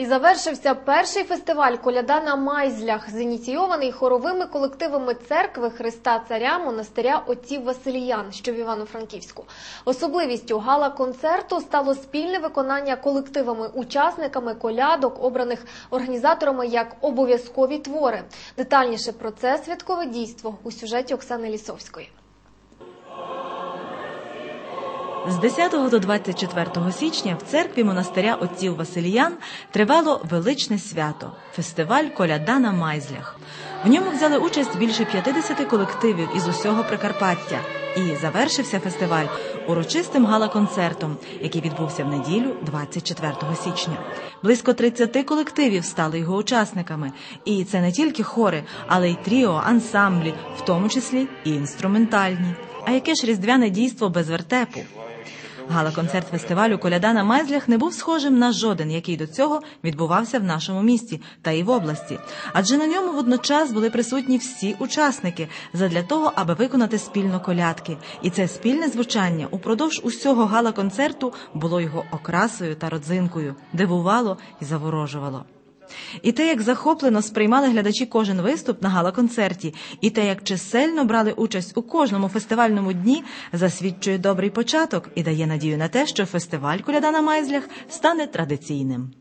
І завершився перший фестиваль Коляда на Майзлях, зініційований хоровими колективами церкви Христа Царя монастиря отців Василіян, що в Івано-Франківську. Особливістю гала-концерту стало спільне виконання колективами-учасниками колядок, обраних організаторами як обов'язкові твори. Детальніше про це святкове дійство у сюжеті Оксани Лісовської. З 10 до 24 січня в церкві монастиря отців Василіян тривало величне свято фестиваль Коляда на Майзлях. В ньому взяли участь більше 50 колективів із усього Прикарпаття. І завершився фестиваль урочистим гала-концертом, який відбувся в неділю, 24 січня. Близько 30 колективів стали його учасниками. І це не тільки хори, але й тріо, ансамблі, в тому числі і інструментальні. А яке ж різдвяне дійство без вертепу? Гала-концерт фестивалю Коляда на Майзлях не був схожим на жоден, який до цього відбувався в нашому місті та і в області. Адже на ньому водночас були присутні всі учасники задля того, аби виконати спільно колядки. І це спільне звучання упродовж усього гала-концерту було його окрасою та родзинкою, дивувало і заворожувало. І те, як захоплено сприймали глядачі кожен виступ на гала-концерті, і те, як чисельно брали участь у кожному фестивальному дні, засвідчує добрий початок і дає надію на те, що фестиваль Коляда на Майзлях стане традиційним.